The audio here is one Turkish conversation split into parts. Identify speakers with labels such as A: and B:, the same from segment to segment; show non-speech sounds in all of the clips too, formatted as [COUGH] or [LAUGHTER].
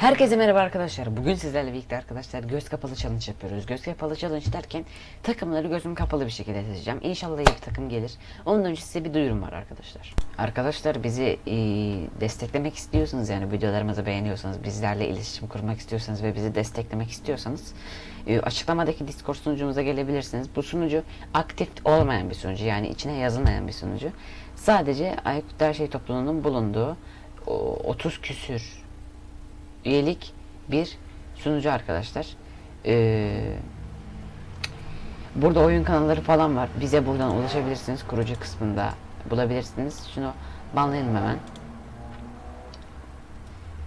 A: Herkese merhaba arkadaşlar. Bugün sizlerle birlikte arkadaşlar göz kapalı challenge yapıyoruz. Göz kapalı challenge derken takımları gözüm kapalı bir şekilde seçeceğim. İnşallah iyi bir takım gelir. Ondan önce size bir duyurum var arkadaşlar. Arkadaşlar bizi e, desteklemek istiyorsanız yani videolarımızı beğeniyorsanız, bizlerle iletişim kurmak istiyorsanız ve bizi desteklemek istiyorsanız e, açıklamadaki Discord sunucumuza gelebilirsiniz. Bu sunucu aktif olmayan bir sunucu yani içine yazılmayan bir sunucu. Sadece Aykut Her Şey topluluğunun bulunduğu o, 30 küsür üyelik bir sunucu arkadaşlar. Ee, burada oyun kanalları falan var. Bize buradan ulaşabilirsiniz. Kurucu kısmında bulabilirsiniz. Şunu banlayalım hemen.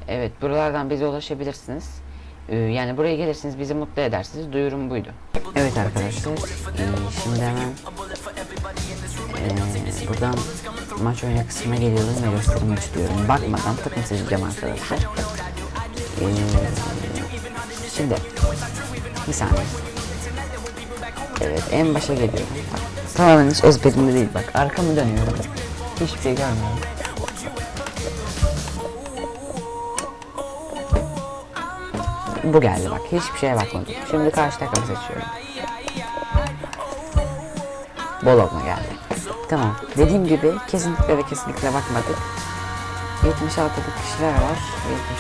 A: Evet buralardan bize ulaşabilirsiniz. Ee, yani buraya gelirsiniz bizi mutlu edersiniz. Duyurum buydu. Evet arkadaşlar. ee, şimdi hemen ee, buradan maç oyna kısmına geliyorum ve göstermek istiyorum. Bakmadan takım seçeceğim arkadaşlar. Şimdi bir saniye. Evet en başa geliyorum. Bak, tamamen hiç ezberimde değil bak. Arkamı dönüyorum. Hiçbir şey görmüyorum. Bu geldi bak. Hiçbir şeye bakmadım. Şimdi karşı takımı seçiyorum. Bologna geldi. Tamam. Dediğim gibi kesinlikle ve kesinlikle bakmadık. 76'lık kişiler var.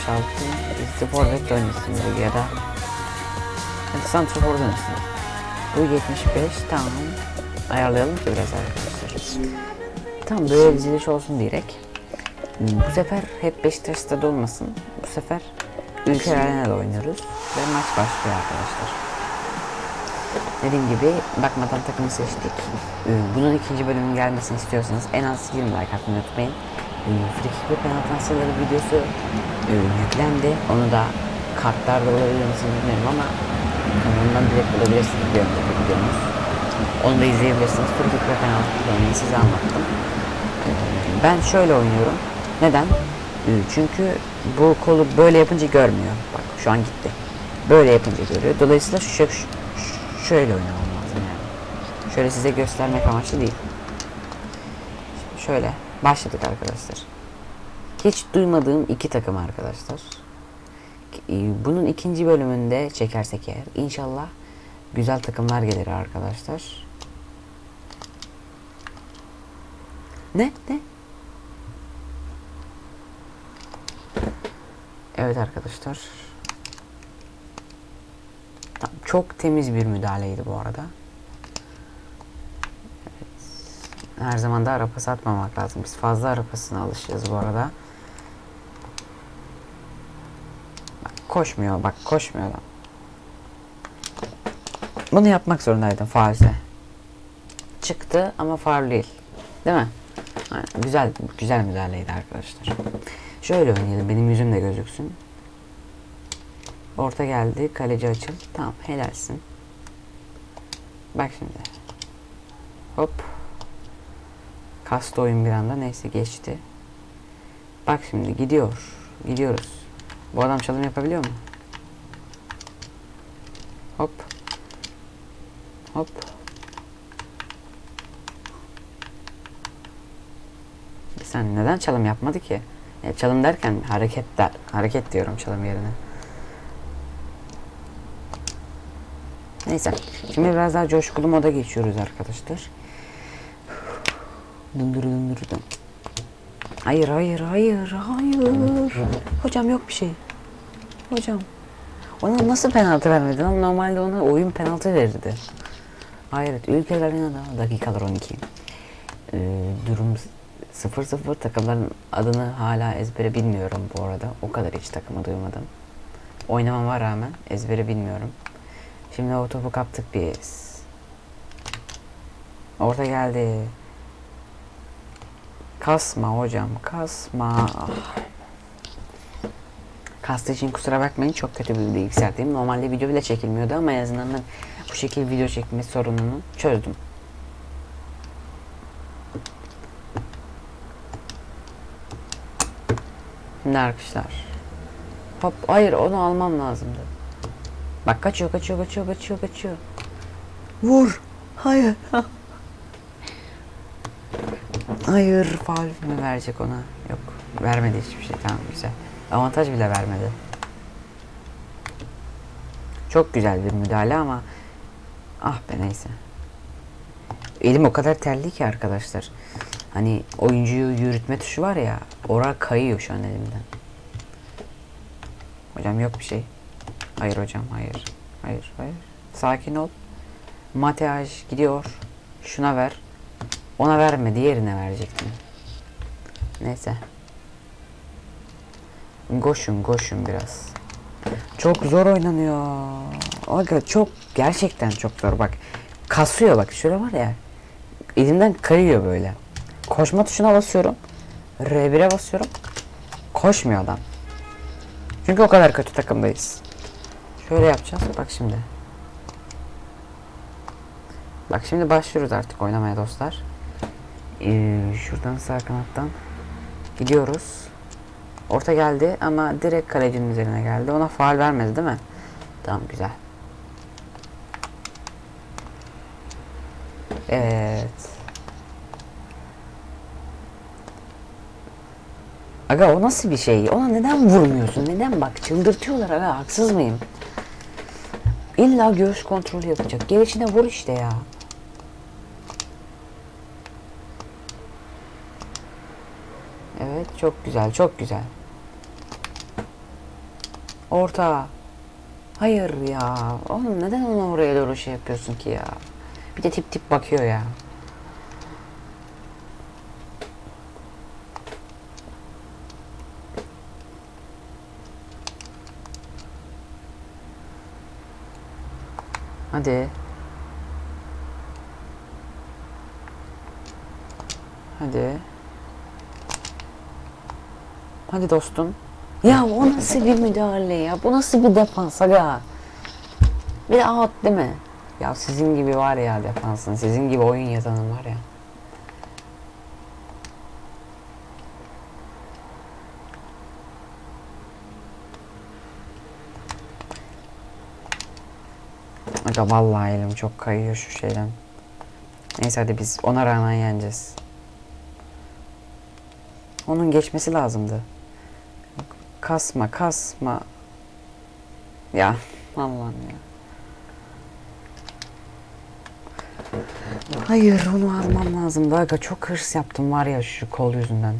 A: 76 işte forvet oynasın ya da yani santrafor oynasın. Bu 75 tamam. Ayarlayalım ki biraz arkadaşlar. Tamam böyle diziliş olsun diyerek. Bu sefer hep Beşiktaş stadı olmasın. Bu sefer Ülker Arena'da oynuyoruz. Ve maç başlıyor arkadaşlar. Dediğim gibi bakmadan takımı seçtik. Ee, Bunun ikinci bölümün gelmesini istiyorsanız en az 20 like atmayı unutmayın. Ee, ve penaltı transferleri videosu e, yüklendi. Onu da kartlarda olabilir misiniz bilmiyorum ama kanalından direkt bulabilirsiniz bir önceki videomuz. Onu da izleyebilirsiniz. Free kick ve penaltı kullanımını size anlattım. Ee, Ben şöyle oynuyorum. Neden? Ee, Çünkü bu kolu böyle yapınca görmüyor. Bak şu an gitti. Böyle yapınca görüyor. Dolayısıyla şu, şu şöyle oynamam lazım yani. Şöyle size göstermek amaçlı değil. Şimdi şöyle başladık arkadaşlar. Hiç duymadığım iki takım arkadaşlar. Ee, Bunun ikinci bölümünde çekersek eğer inşallah güzel takımlar gelir arkadaşlar. Ne? Ne? Evet arkadaşlar. Çok temiz bir müdahaleydi bu arada. Evet. Her zaman da arapası atmamak lazım. Biz fazla arapasına alışacağız bu arada. Bak, koşmuyor bak koşmuyor adam. Bunu yapmak zorundaydım faalse. Çıktı ama faul değil. Değil mi? Aynen, güzel güzel müdahaleydi arkadaşlar. Şöyle oynayalım benim yüzüm de gözüksün. Orta geldi. Kaleci açıl. Tamam helalsin. Bak şimdi. Hop. Kastı oyun bir anda. Neyse geçti. Bak şimdi gidiyor. Gidiyoruz. Bu adam çalım yapabiliyor mu? Hop. Hop. Sen neden çalım yapmadı ki? Ya çalım derken hareket der, hareket diyorum çalım yerine. Neyse. Şimdi biraz daha coşkulu moda geçiyoruz arkadaşlar. Dındır dın. Hayır hayır hayır hayır. Hocam yok bir şey. Hocam. Ona nasıl penaltı vermedin? Normalde ona oyun penaltı verirdi. Hayret. Ülkeler Arena'da dakikalar 12. Ee, durum 0-0 takımların adını hala ezbere bilmiyorum bu arada. O kadar hiç takımı duymadım. Oynamama rağmen ezbere bilmiyorum. Şimdi o topu kaptık biz. Orta geldi. Kasma hocam kasma. Kastı için kusura bakmayın çok kötü bir bilgisayardayım. Normalde video bile çekilmiyordu ama en azından bu şekilde video çekme sorununu çözdüm. Şimdi arkadaşlar. Hop hayır onu almam lazımdı. Bak kaçıyor kaçıyor kaçıyor kaçıyor kaçıyor. Vur. Hayır. [LAUGHS] Hayır faul mü verecek ona? Yok vermedi hiçbir şey tamam güzel. Avantaj bile vermedi. Çok güzel bir müdahale ama ah be neyse. Elim o kadar terli ki arkadaşlar. Hani oyuncuyu yürütme tuşu var ya oraya kayıyor şu an elimden. Hocam yok bir şey. Hayır hocam hayır. Hayır hayır. Sakin ol. Mateaj gidiyor. Şuna ver. Ona verme diğerine verecektim. Neyse. Koşun koşun biraz. Çok zor oynanıyor. Aga çok gerçekten çok zor bak. Kasıyor bak şöyle var ya. Elimden kayıyor böyle. Koşma tuşuna basıyorum. R1'e basıyorum. Koşmuyor adam. Çünkü o kadar kötü takımdayız. Şöyle yapacağız. Bak şimdi. Bak şimdi başlıyoruz artık oynamaya dostlar. Ee, şuradan sağ kanattan gidiyoruz. Orta geldi ama direkt kalecinin üzerine geldi. Ona faal vermedi değil mi? Tamam güzel. Evet. Aga o nasıl bir şey? Ona neden vurmuyorsun? Neden bak çıldırtıyorlar aga haksız mıyım? İlla göğüs kontrolü yapacak. Gelişine vur işte ya. Evet çok güzel çok güzel. Orta. Hayır ya. Oğlum neden onu oraya doğru şey yapıyorsun ki ya? Bir de tip tip bakıyor ya. Hadi. Hadi. Hadi dostum. Ya o nasıl bir müdahale ya? Bu nasıl bir defans aga? Bir de out değil mi? Ya sizin gibi var ya defansın. Sizin gibi oyun yazanın var ya. Aga vallahi elim çok kayıyor şu şeyden. Neyse hadi biz ona rağmen yeneceğiz. Onun geçmesi lazımdı. Kasma kasma. Ya Allah'ım ya. Hayır onu almam lazımdı aga çok hırs yaptım var ya şu kol yüzünden.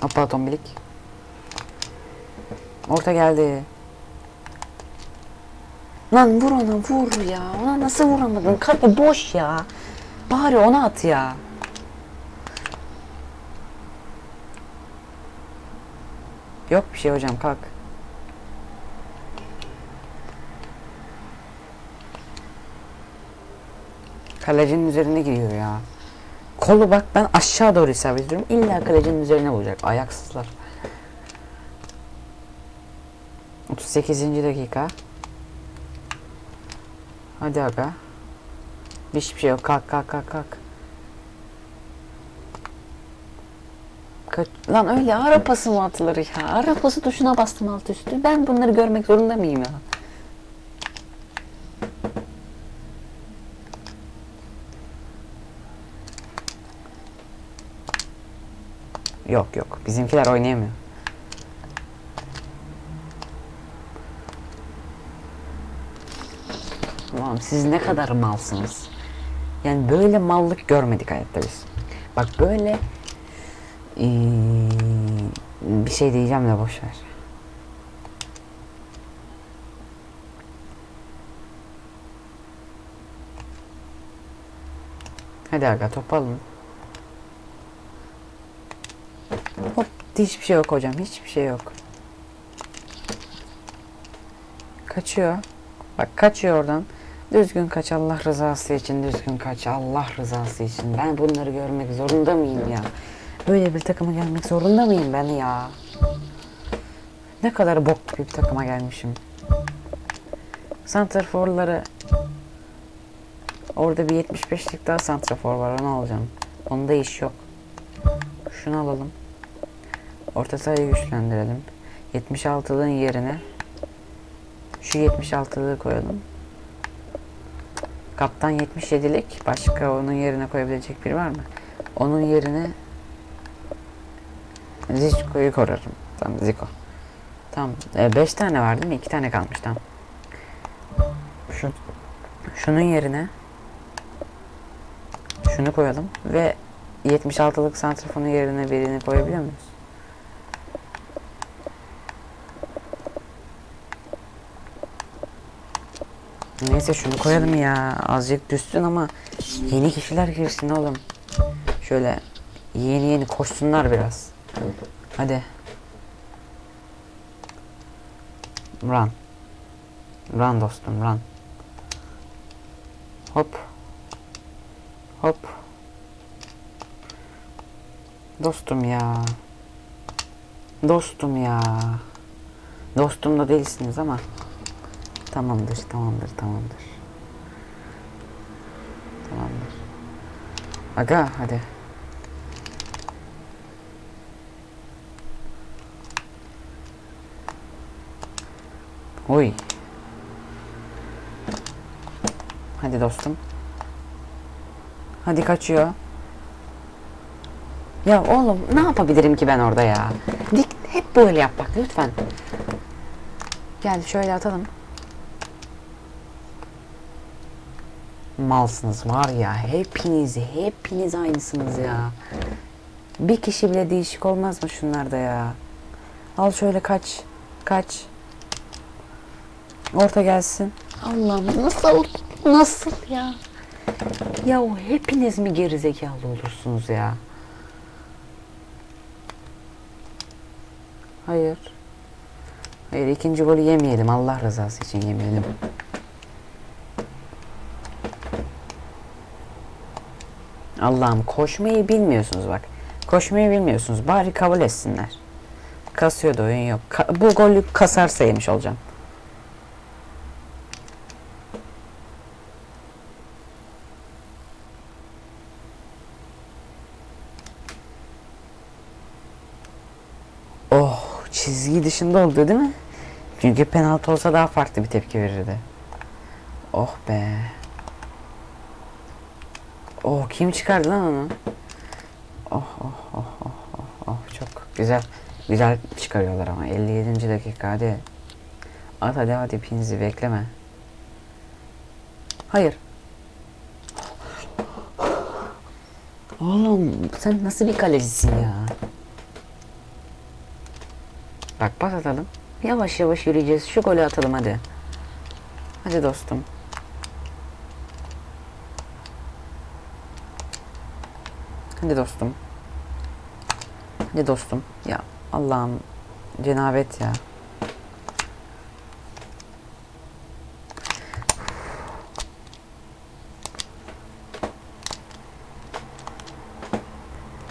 A: Hoppa tombilik. Orta geldi. Lan vur ona vur ya. Ona nasıl vuramadın? Kafa boş ya. Bari ona at ya. Yok bir şey hocam kalk. Kalecinin üzerine giriyor ya. Kolu bak ben aşağı doğru isabet ediyorum. İlla kalecinin üzerine vuracak. Ayaksızlar. 38. dakika. Hadi aga. Hiçbir şey yok. Kalk kalk kalk kalk. Kaç... Lan öyle ara pası mı atılır ya? Ara pası tuşuna bastım alt üstü. Ben bunları görmek zorunda mıyım ya? Yok yok. Bizimkiler oynayamıyor. Allah'ım siz ne kadar malsınız. Yani böyle mallık görmedik hayatta biz. Bak böyle eee, bir şey diyeceğim de boş ver. Hadi aga topu alın. Hop hiçbir şey yok hocam hiçbir şey yok. Kaçıyor. Bak kaçıyor oradan. Düzgün kaç Allah rızası için düzgün kaç Allah rızası için. Ben bunları görmek zorunda mıyım ya? Böyle bir takıma gelmek zorunda mıyım ben ya? Ne kadar bok gibi bir takıma gelmişim. Santraforları Orada bir 75'lik daha santrafor var onu alacağım. Onda iş yok. Şunu alalım. Orta sahayı güçlendirelim. 76'lığın yerine şu 76'lığı koyalım. Kaptan 77'lik. Başka onun yerine koyabilecek biri var mı? Onun yerine Zico'yu korarım. Tamam Zico. Tamam. 5 tane var değil mi? 2 tane kalmış tamam. Şu, şunun yerine şunu koyalım ve 76'lık santrafonun yerine birini koyabiliyor muyuz? Neyse şunu koyalım ya. Azıcık düşsün ama yeni kişiler girsin oğlum. Şöyle yeni yeni koşsunlar biraz. Hadi. Run. Run dostum run. Hop. Hop. Dostum ya. Dostum ya. Dostum da değilsiniz ama. Tamamdır, tamamdır, tamamdır. Tamamdır. Aga hadi. Oy. Hadi dostum. Hadi kaçıyor. Ya oğlum ne yapabilirim ki ben orada ya? Dik hep böyle yap bak lütfen. Gel şöyle atalım. Malsınız var ya hepiniz hepiniz aynısınız ya. Bir kişi bile değişik olmaz mı şunlarda ya? Al şöyle kaç. Kaç. Orta gelsin. Allah'ım nasıl nasıl ya? Ya o hepiniz mi gerizekalı olursunuz ya? Hayır. Hayır ikinci golü yemeyelim. Allah rızası için yemeyelim. Allah'ım koşmayı bilmiyorsunuz bak. Koşmayı bilmiyorsunuz. Bari kabul etsinler. Kasıyordu oyun yok. Ka- bu golü kasarsa yemiş olacağım. Oh çizgi dışında oldu değil mi? Çünkü penaltı olsa daha farklı bir tepki verirdi. Oh be. Oh kim çıkardı lan onu? Oh oh oh oh oh oh çok güzel. Güzel çıkarıyorlar ama 57. dakika hadi. At hadi hadi pinzi bekleme. Hayır. Oğlum sen nasıl bir kalecisin ya? Bak pas atalım. Yavaş yavaş yürüyeceğiz. Şu golü atalım hadi. Hadi dostum. Hadi dostum. Hadi dostum. Ya Allah'ım cenabet ya.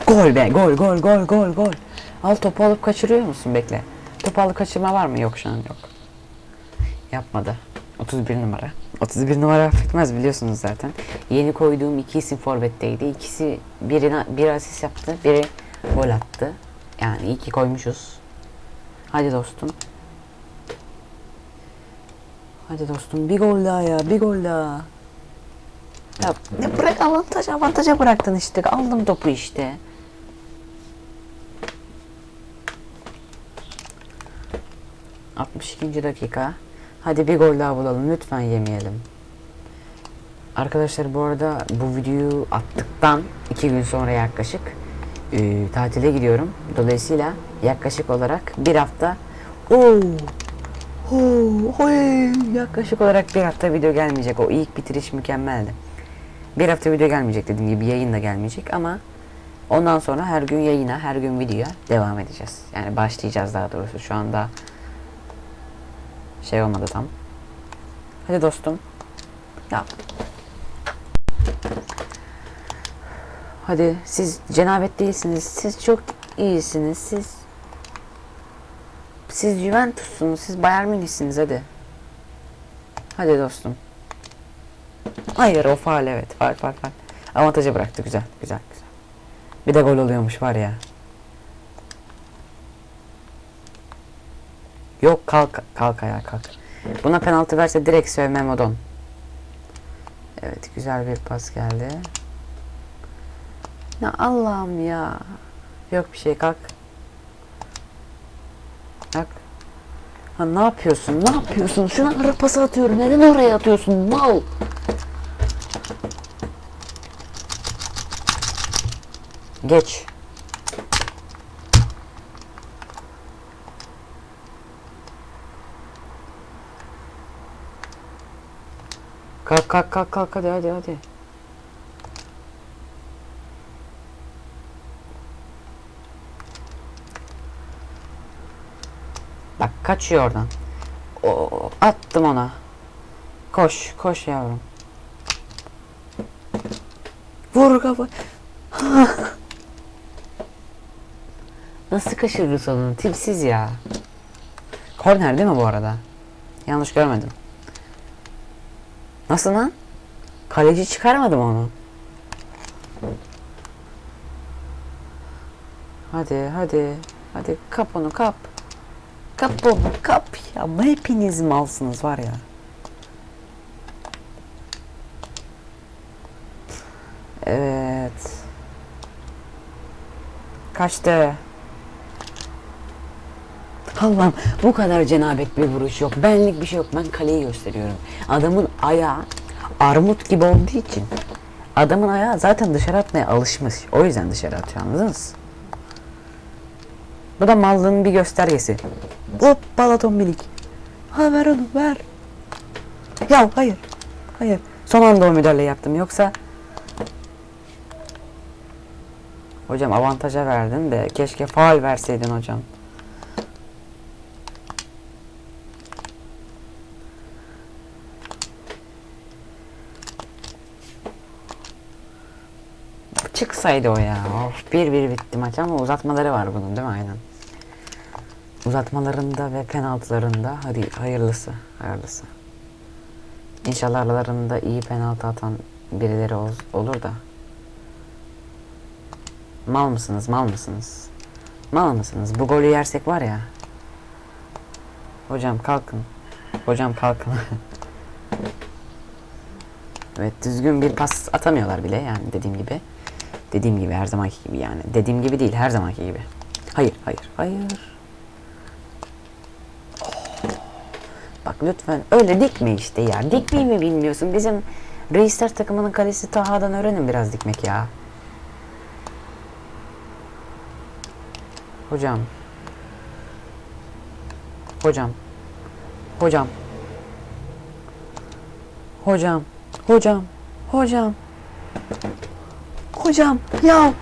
A: Gol be gol gol gol gol gol. Al topu alıp kaçırıyor musun bekle. Topu alıp kaçırma var mı? Yok şu an yok. Yapmadı. 31 numara. 31 numara affetmez biliyorsunuz zaten. Yeni koyduğum iki isim forvetteydi. İkisi birine bir asist yaptı, biri gol attı. Yani iyi ki koymuşuz. Hadi dostum. Hadi dostum bir gol daha ya, bir gol daha. Ya ne bırak avantaj avantaja bıraktın işte. Aldım topu işte. ...62. dakika. Hadi bir gol daha bulalım. Lütfen yemeyelim. Arkadaşlar bu arada bu videoyu attıktan iki gün sonra yaklaşık e, tatile gidiyorum. Dolayısıyla yaklaşık olarak bir hafta Oo, oo, oy, yaklaşık olarak bir hafta video gelmeyecek. O ilk bitiriş mükemmeldi. Bir hafta video gelmeyecek dediğim gibi yayın da gelmeyecek ama ondan sonra her gün yayına, her gün videoya devam edeceğiz. Yani başlayacağız daha doğrusu. Şu anda şey olmadı tam. Hadi dostum. Ya. Hadi siz cenabet değilsiniz. Siz çok iyisiniz. Siz siz Juventus'sunuz. Siz Bayern Münih'siniz hadi. Hadi dostum. Hayır o faal evet. Faal faal faal. Avantajı bıraktı güzel güzel güzel. Bir de gol oluyormuş var ya. Yok kalk kalk ayağa kalk. Buna penaltı verse direkt sövmem odon. Evet güzel bir pas geldi. Ya Allah'ım ya. Yok bir şey kalk. Ha, ne yapıyorsun? Ne yapıyorsun? Şuna ara pası atıyorum. Neden oraya atıyorsun? Mal. Geç. Kalk kalk kalk kalk hadi hadi hadi. Bak kaçıyor oradan. Oo, attım ona. Koş koş yavrum. Vur kafa. [LAUGHS] Nasıl kaçırdı sonunu? Tipsiz ya. Korner değil mi bu arada? Yanlış görmedim. Nasıl lan? Kaleci çıkarmadı mı onu? Hadi hadi. Hadi kap onu kap. Kap onu kap ya. Hepiniz malsınız var ya. Evet. Kaçtı. Allah'ım bu kadar cenabet bir vuruş yok. Benlik bir şey yok. Ben kaleyi gösteriyorum. Adamın ayağı armut gibi olduğu için adamın ayağı zaten dışarı atmaya alışmış. O yüzden dışarı atıyor anladınız? Bu da mallığın bir göstergesi. Hop balaton minik. Ha ver onu ver. Ya hayır. Hayır. Son anda o müdahale yaptım. Yoksa Hocam avantaja verdin de keşke faal verseydin hocam. Çıksaydı o ya. Of bir bir bitti maç ama uzatmaları var bunun değil mi? Aynen. Uzatmalarında ve penaltılarında hadi hayırlısı. Hayırlısı. İnşallah aralarında iyi penaltı atan birileri ol- olur da. Mal mısınız? Mal mısınız? Mal mısınız? Bu golü yersek var ya. Hocam kalkın. Hocam kalkın. [LAUGHS] evet düzgün bir pas atamıyorlar bile yani dediğim gibi. Dediğim gibi her zamanki gibi yani. Dediğim gibi değil her zamanki gibi. Hayır hayır hayır. Oh. Bak lütfen öyle dikme işte ya. Dikmeyi mi bilmiyorsun? Bizim reisler takımının kalesi Taha'dan öğrenin biraz dikmek ya. Hocam. Hocam. Hocam. Hocam. Hocam. Hocam. Hocam ya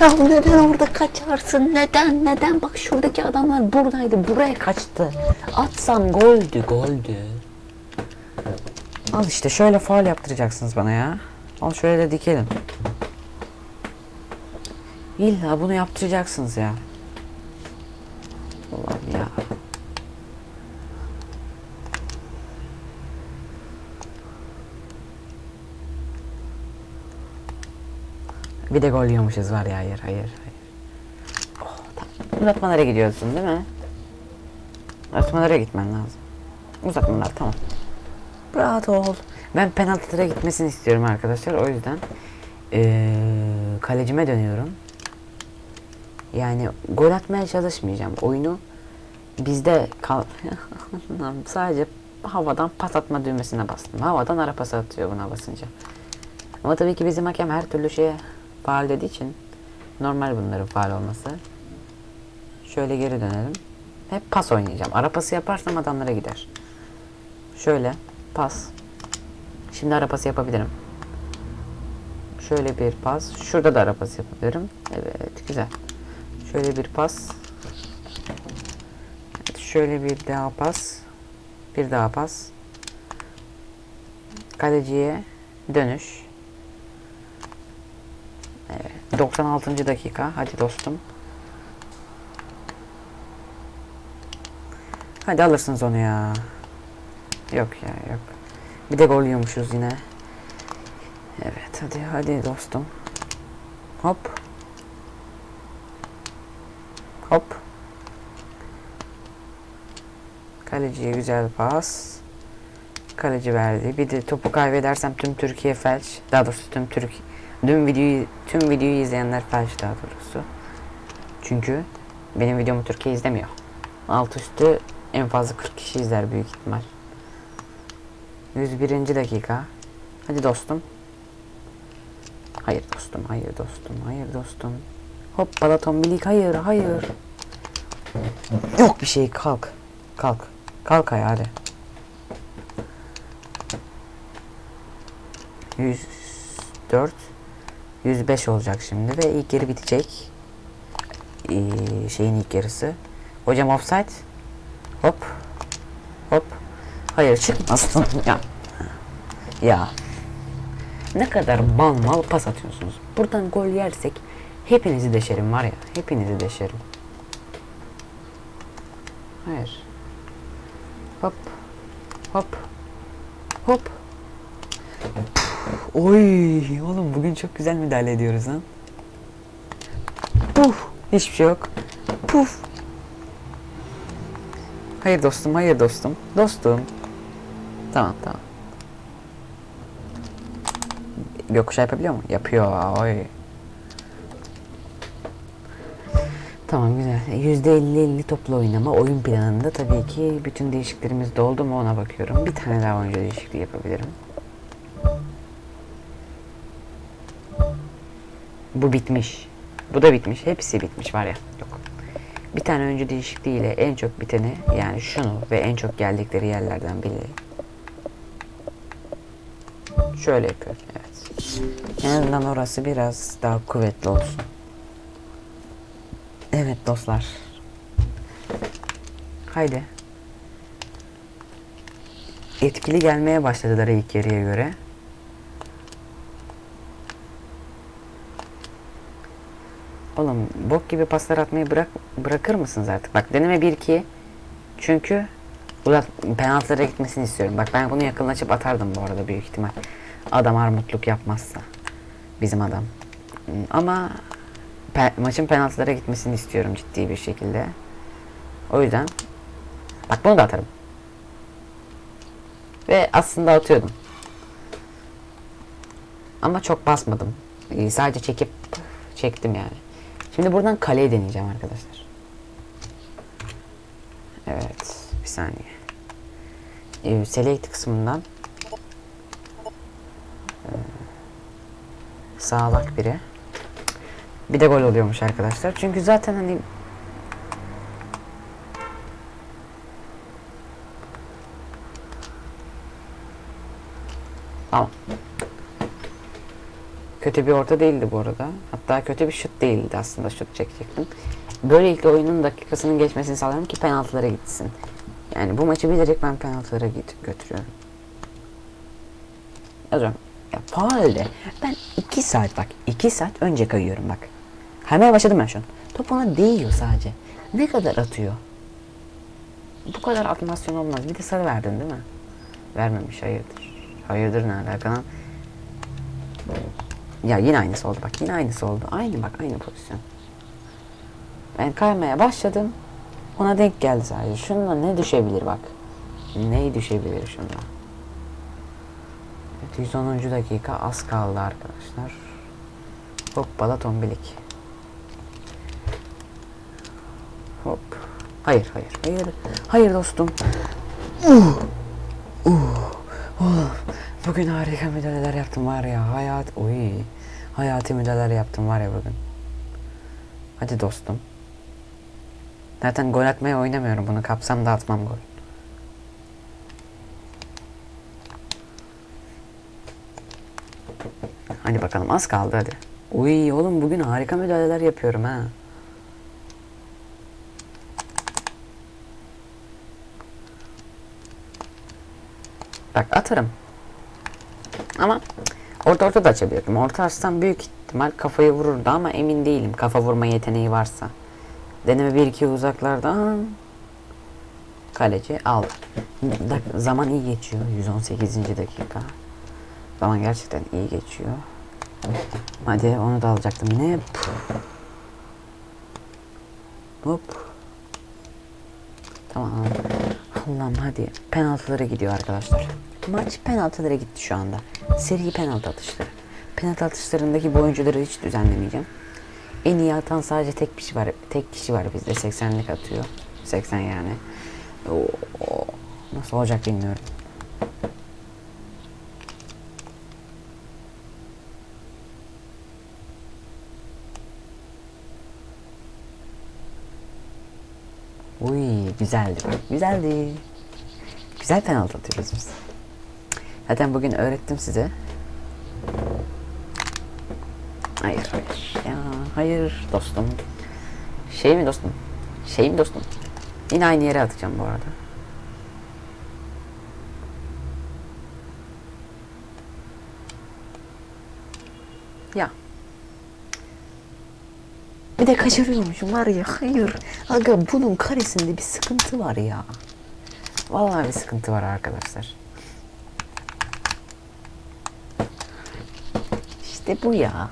A: ya neden orada kaçarsın? Neden? Neden? Bak şuradaki adamlar buradaydı. Buraya kaçtı. Atsam goldü, goldü. Al işte şöyle faal yaptıracaksınız bana ya. Al şöyle de dikelim. İlla bunu yaptıracaksınız ya. Allah'ım ya. Bir de gol yiyormuşuz var ya hayır hayır hayır. Oh, tamam. Uzatmalara gidiyorsun değil mi? Uzatmalara gitmen lazım. Uzatmalar tamam. Rahat ol. Ben penaltılara gitmesini istiyorum arkadaşlar. O yüzden eee, kalecime dönüyorum. Yani gol atmaya çalışmayacağım. Oyunu bizde kal... [LAUGHS] Sadece havadan pas atma düğmesine bastım. Havadan ara pas atıyor buna basınca. Ama tabii ki bizim hakem her türlü şeye faal dediği için normal bunların faal olması. Şöyle geri dönelim. Hep pas oynayacağım. Ara pası yaparsam adamlara gider. Şöyle pas. Şimdi ara pası yapabilirim. Şöyle bir pas. Şurada da ara pası yapabilirim. Evet güzel. Şöyle bir pas. Evet, şöyle bir daha pas. Bir daha pas. Kaleciye dönüş. Evet, 96. dakika. Hadi dostum. Hadi alırsınız onu ya. Yok ya yok. Bir de gol yiyormuşuz yine. Evet hadi hadi dostum. Hop. Hop. Kaleciye güzel pas. Kaleci verdi. Bir de topu kaybedersem tüm Türkiye felç. Daha doğrusu tüm Türk tüm videoyu tüm videoyu izleyenler felç daha doğrusu. Çünkü benim videomu Türkiye izlemiyor. Alt üstü En fazla 40 kişi izler büyük ihtimal. 101. dakika. Hadi dostum. Hayır dostum, hayır dostum, hayır dostum. Hop balaton bilik, hayır, hayır. Yok bir şey, kalk. Kalk. Kalk ayağa hadi. 104 105 olacak şimdi ve ilk yarı bitecek. Ee, şeyin ilk yarısı. Hocam offside. Hop. Hop. Hayır çıkmasın. [LAUGHS] ya. Ya. Ne kadar mal mal pas atıyorsunuz. Buradan gol yersek hepinizi deşerim var ya. Hepinizi deşerim. Hayır. Hop. Hop. Hop. Oy oğlum bugün çok güzel müdahale ediyoruz lan. Puf. Hiçbir şey yok. Puf. Hayır dostum, hayır dostum. Dostum. Tamam, tamam. Gökkuşağı yapabiliyor mu? Yapıyor. Oy. Tamam güzel. %50-50 toplu oynama oyun planında tabii ki bütün değişikliklerimiz doldu mu ona bakıyorum. Bir tane daha oyuncu değişikliği yapabilirim. Bu bitmiş. Bu da bitmiş. Hepsi bitmiş var ya. Yok. Bir tane oyuncu değişikliğiyle en çok biteni yani şunu ve en çok geldikleri yerlerden biri. Şöyle yapıyorum. Evet. En azından orası biraz daha kuvvetli olsun. Evet dostlar. Haydi. Etkili gelmeye başladılar ilk yarıya göre. Oğlum bok gibi paslar atmayı bırak bırakır mısınız artık? Bak deneme 1-2. Çünkü uzat penaltılara gitmesini istiyorum. Bak ben bunu yakınlaşıp atardım bu arada büyük ihtimal. Adam armutluk yapmazsa. Bizim adam. Ama pe- maçın penaltılara gitmesini istiyorum ciddi bir şekilde. O yüzden bak bunu da atarım. Ve aslında atıyordum. Ama çok basmadım. Sadece çekip çektim yani. Şimdi buradan kaleye deneyeceğim arkadaşlar. Evet. Bir saniye. Ee, select kısmından ee, sağlak biri. Bir de gol oluyormuş arkadaşlar. Çünkü zaten hani Tamam. Kötü bir orta değildi bu arada. Hatta kötü bir şut değildi aslında şut çekecektim. Böylelikle oyunun dakikasının geçmesini sağlıyorum ki penaltılara gitsin. Yani bu maçı bilerek ben penaltılara götürüyorum. Yazıyorum. Ya faal de. Ben 2 saat bak 2 saat önce kayıyorum bak. Kaymaya başladım ben şu an. Top ona değiyor sadece. Ne kadar atıyor? Bu kadar atmasyon olmaz. Bir de sarı verdin değil mi? Vermemiş hayırdır. Hayırdır ne alaka lan? Ya yine aynısı oldu bak yine aynısı oldu. Aynı bak aynı pozisyon. Ben kaymaya başladım. Ona denk geldi sadece. Şununla ne düşebilir bak. Ne düşebilir şununla. Evet, 110. dakika az kaldı arkadaşlar. Hoppala tombilik. Hop. Hayır hayır hayır. Hayır dostum. Uh. Uh. Oh. Bugün harika müdahaleler yaptım var ya. Hayat. Oy. Hayati müdahaleler yaptım var ya bugün. Hadi dostum. Zaten gol atmaya oynamıyorum bunu. Kapsam da atmam gol. Hadi bakalım az kaldı hadi. Uy oğlum bugün harika müdahaleler yapıyorum ha. Bak atarım. Ama orta orta da açabilirim. Orta açsam büyük ihtimal kafayı vururdu ama emin değilim. Kafa vurma yeteneği varsa. Deneme 1-2 uzaklardan. Kaleci aldı. Dak- zaman iyi geçiyor. 118. dakika. Zaman gerçekten iyi geçiyor. Hadi onu da alacaktım. Puh. Hop. Tamam. Allah'ım hadi. Penaltılara gidiyor arkadaşlar. Maç penaltılara gitti şu anda. Seri penaltı atışları. Penaltı atışlarındaki bu oyuncuları hiç düzenlemeyeceğim. En iyi atan sadece tek kişi var. Tek kişi var bizde. 80'lik atıyor. 80 yani. Oo, nasıl olacak bilmiyorum. Uy güzeldi güzeldi. Güzel penaltı atıyoruz biz. Zaten bugün öğrettim size. Hayır hayır ya hayır dostum. Şey mi dostum? Şey mi dostum? Yine aynı yere atacağım bu arada. Ya. Bir de kaçırıyormuşum var ya hayır. Aga bunun karesinde bir sıkıntı var ya. Vallahi bir sıkıntı var arkadaşlar. İşte bu ya.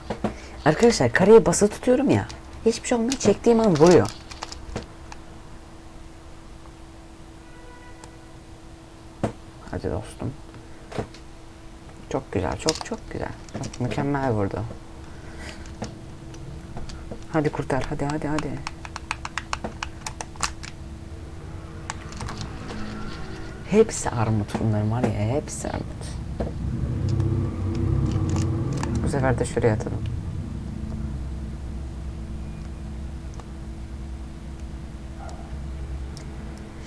A: Arkadaşlar kareye bası tutuyorum ya. Hiçbir şey olmuyor. Çektiğim an vuruyor. Hadi dostum. Çok güzel. Çok çok güzel. Bak, mükemmel vurdu. Hadi kurtar. Hadi hadi hadi. Hepsi armut bunların var ya. Hepsi armut. Sefer de şuraya atalım.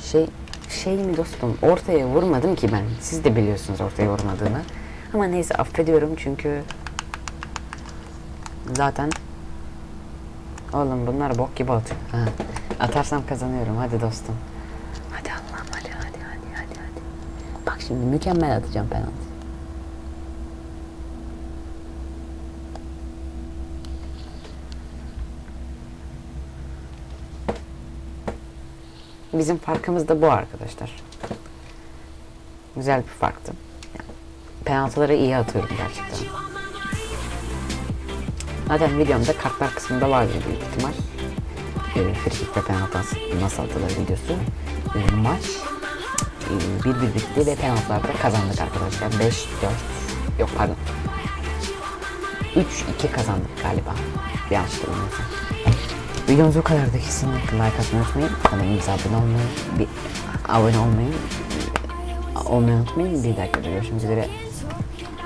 A: Şey şey mi dostum ortaya vurmadım ki ben. Siz de biliyorsunuz ortaya vurmadığını. Ama neyse affediyorum çünkü zaten oğlum bunlar bok gibi atıyor. Ha. Atarsam kazanıyorum hadi dostum. Hadi Allah'ım hadi hadi hadi hadi hadi. Bak şimdi mükemmel atacağım penaltı. Bizim farkımız da bu arkadaşlar. Güzel bir farktı. Yani penaltıları iyi atıyorum gerçekten. Zaten videomda kartlar kısmında vardı büyük ihtimal. Ee, frikik ve penaltı nasıl atılır videosu. Ee, maç e, bir bir bitti ve penaltılarda kazandık arkadaşlar. 5 4 yok pardon. 3-2 kazandık galiba. Yanlış bilmiyorsam. Videomuz bu kadardı. Kesinlikle like atmayı unutmayın. Kanalımıza abone olmayı, bir abone olmayı, olmayı unutmayın. Bir dakika görüşmek üzere.